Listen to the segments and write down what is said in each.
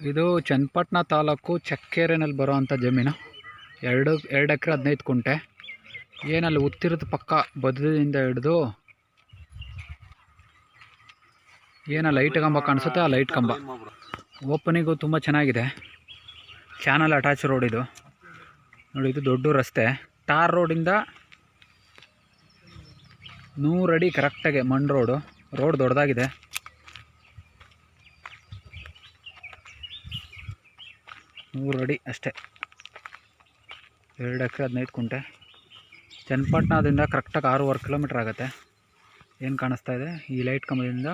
ಇದು ಚನ್ನಪಟ್ಟಣ ತಾಲೂಕು ಚಕ್ಕೆರೆನಲ್ಲಿ ಬರೋವಂಥ ಜಮೀನು. ಎರಡು ಎರಡು ಎಕರೆ ಹದಿನೈದು ಕುಂಟೆ. ಏನಲ್ಲಿ ಉತ್ತಿರದ ಪಕ್ಕ ಬದಲಿಂದ ಹಿಡಿದು ಏನ ಲೈಟ್ ಕಂಬ ಕಾಣಿಸುತ್ತೆ, ಆ ಲೈಟ್ ಕಂಬ. ಓಪನಿಗೂ ತುಂಬ ಚೆನ್ನಾಗಿದೆ. ಚಾನಲ್ ಅಟ್ಯಾಚ್ ರೋಡ್ ಇದು. ನೋಡಿ, ಇದು ದೊಡ್ಡ ರಸ್ತೆ. ಟಾರ್ ರೋಡಿಂದ ನೂರಡಿ ಕರೆಕ್ಟಾಗಿ ಮಣ್ಣು ರೋಡು ರೋಡ್ ದೊಡ್ಡದಾಗಿದೆ. ನೂರು ಅಡಿ ಅಷ್ಟೇ. ಎರಡು ಎಕರೆ ಹದಿನೈದು ಕುಂಟೆ. ಚನ್ನಪಟ್ಟಣದಿಂದ ಕರೆಕ್ಟಾಗಿ ಆರೂವರೆ ಕಿಲೋಮೀಟ್ರ್ ಆಗುತ್ತೆ. ಏನು ಕಾಣಿಸ್ತಾ ಇದೆ? ಈ ಲೈಟ್ ಕಂಬದಿಂದ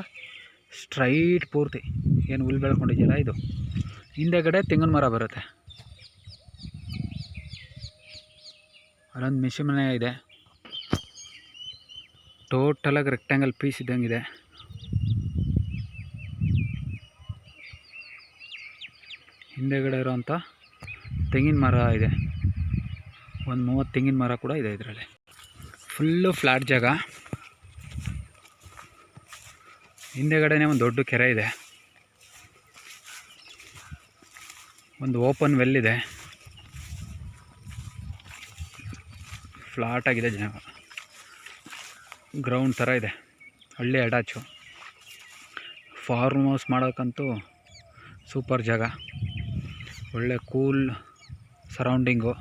ಸ್ಟ್ರೈಟ್ ಪೂರ್ತಿ. ಏನು ಹುಲ್ ಬೆಳ್ಕೊಂಡಿದೆಯಲ್ಲ ಇದು. ಹಿಂದೆಗಡೆ ತೆಂಗಿನ ಮರ ಬರುತ್ತೆ. ಅಲ್ಲೊಂದು ಮಿಷಿ ಮನೆ ಇದೆ ಟೋಟಲಾಗಿ ರೆಕ್ಟ್ಯಾಂಗಲ್ ಪೀಸ್ ಇದ್ದಂಗಿದೆ. ಹಿಂದೆಗಡೆ ಇರೋವಂಥ ತೆಂಗಿನ ಮರ ಇದೆ. ಒಂದು ಮೂವತ್ತು ತೆಂಗಿನ ಮರ ಕೂಡ ಇದೆ ಇದರಲ್ಲಿ. ಫುಲ್ಲು ಫ್ಲ್ಯಾಟ್ ಜಾಗ. ಹಿಂದೆಗಡೆನೇ ಒಂದು ದೊಡ್ಡ ಕೆರೆ ಇದೆ. ಒಂದು ಓಪನ್ ವೆಲ್ ಇದೆ. ಫ್ಲಾಟ್ ಆಗಿದೆ ಜಾಗ. ಗ್ರೌಂಡ್ ಥರ ಇದೆ. ಹಳ್ಳಿ ಅಟ್ಯಾಚು ಫಾರ್ಮ್ ಹೌಸ್ ಮಾಡೋಕ್ಕಂತೂ ಸೂಪರ್ ಜಾಗ. ಒಳ್ಳೆ ಕೂಲ್ ಸರೌಂಡಿಂಗು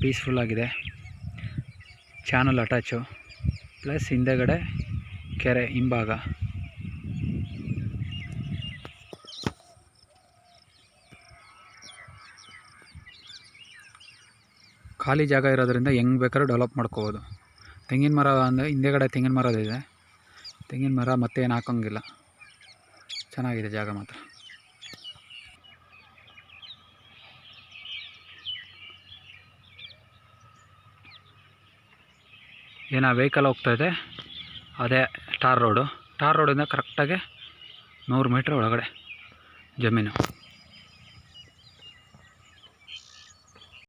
ಪೀಸ್ಫುಲ್ ಆಗಿದೆ. ಚಾನಲ್ ಅಟ್ಯಾಚು, ಪ್ಲಸ್ ಹಿಂದೆಗಡೆ ಕೆರೆ ಹಿಂಭಾಗ. ಖಾಲಿ ಜಾಗ ಇರೋದ್ರಿಂದ ಹೆಂಗೆ ಬೇಕಾದ್ರೂ ಡೆವಲಪ್ ಮಾಡ್ಕೋಬೋದು. ತೆಂಗಿನ ಮರ ಅಂದರೆ ಹಿಂದೆಗಡೆ ತೆಂಗಿನ ಮರ ಇದೆ ತೆಂಗಿನ ಮರ ಮತ್ತೇನು ಹಾಕೋಂಗಿಲ್ಲ. ಚೆನ್ನಾಗಿದೆ ಜಾಗ ಮಾತ್ರ. ಏನು ವೆಹಿಕಲ್ ಇದೆ. ಅದೇ ಟಾರ್ ರೋಡು ಟಾರ್ ರೋಡಿಂದ ಕರೆಕ್ಟಾಗಿ ನೂರು ಮೀಟ್ರ್ ಒಳಗಡೆ ಜಮೀನು.